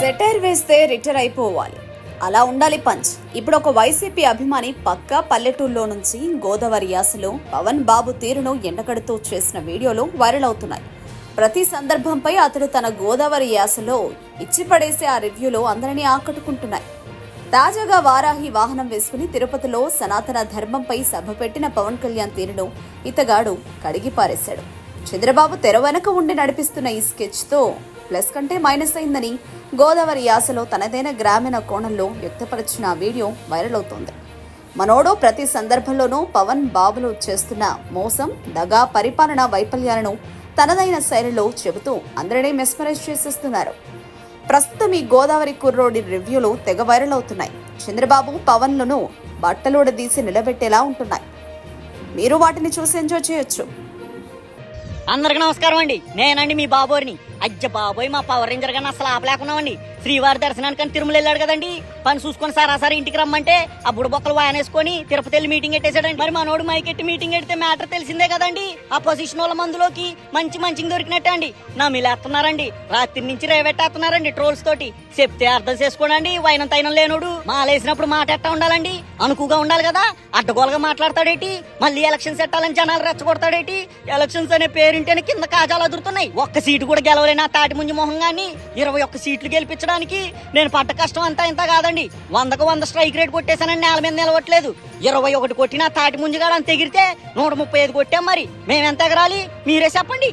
Satire వేస్తే retire అయిపోవాలి. అలా ఉండాలి పంచ్. ఇప్పుడు ఒక వైసీపీ అభిమాని పక్కా పల్లెటూరులో నుంచి గోదావరి యాసలో పవన్ బాబు తీరును ఎండగడుతూ చేసిన వీడియోలు వైరల్ అవుతున్నాయి. ప్రతి సందర్భంపై అతడు తన గోదావరి యాసలో ఇచ్చిపడేసే ఆ రివ్యూలు అందరినీ ఆకట్టుకుంటున్నాయి. తాజాగా వారాహి వాహనం వేసుకుని తిరుపతిలో సనాతన ధర్మంపై సభ పెట్టిన పవన్ కళ్యాణ్ తీరును ఇతగాడు కడిగి పారేశాడు. చంద్రబాబు తెర వెనక ఉండి నడిపిస్తున్న ఈ స్కెచ్తో ప్లస్ కంటే మైనస్ అయిందని గోదావరి యాసలో తనదైన గ్రామీణ కోణంలో వ్యక్తపరిచిన వీడియో వైరల్ అవుతోంది. మనోడు ప్రతి సందర్భంలోనూ పవన్ బాబులు చేస్తున్న మోసం దగా పరిపాలన వైఫల్యాలను తనదైన శైలిలో చెబుతూ అందరినీ మెస్మరైజ్ చేసేస్తున్నారు. ప్రస్తుతం ఈ గోదావరి కుర్రోడి రివ్యూలు తెగ వైరల్ అవుతున్నాయి. చంద్రబాబు పవన్లను బట్టలోడదీసి నిలబెట్టేలా ఉంటున్నాయి. మీరు వాటిని చూసి ఎంజాయ్ చేయొచ్చు. అందరికి నమస్కారం అండి. నేనండి మీ బాబోరిని. అజ్జ బాబోయ్ మా పవర్ రేంజర్ గారిని అసలు ఆపలేకున్నామండి. శ్రీవారి దర్శనానికి అని తిరుమల వెళ్ళాడు కదండి. పని చూసుకొని సరాసరి ఇంటికి రమ్మంటే ఆ బుడబొక్కలు వాయనేసుకొని తిరుపతి వెళ్ళి మీటింగ్ పెట్టేశాడండి. మరి మనోడు మైకెట్టి మీటింగ్ పెడితే మ్యాటర్ తెలిసిందే కదండి. ఆ పొజిషన్ వాళ్ళ మందులోకి మంచి మంచిగా దొరికినట్టే అండి. నా మీలేస్తున్నారండి రాత్రి నుంచి రేవెట్టేస్తున్నారండి ట్రోల్స్ తోటి. చెప్తే అర్థం చేసుకోనండి వైనం తైనం లేనోడు. మాలేసినప్పుడు మాట ఎట్టా ఉండాలండి? అనుకుగా ఉండాలి కదా. అడ్డగోలుగా మాట్లాడతాడేటి? మళ్ళీ ఎలక్షన్స్ పెట్టాలని జనాలు రెచ్చగొడతాడేటి? ఎలక్షన్స్ అనే పేరింటేనే కింద కాజాలు అదురుతున్నాయి. ఒక్క సీటు కూడా గెలవలేని నా తాటి ముంజు మొహం కానీ ఇరవై ఒక్క సీట్లు గెలిపించడానికి నేను పడ్డ కష్టం అంతా ఇంత కాదండి. వందకు వంద స్ట్రైక్ రేట్ కొట్టేశానని నేల మీద నిలవట్లేదు. ఇరవై ఒకటి కొట్టినా తాటి ముంజిగాడు అంత ఎగిరితే నూట ముప్పై ఐదు కొట్టాం మరి. మేమెంత ఎగరాలి? మీరే చెప్పండి.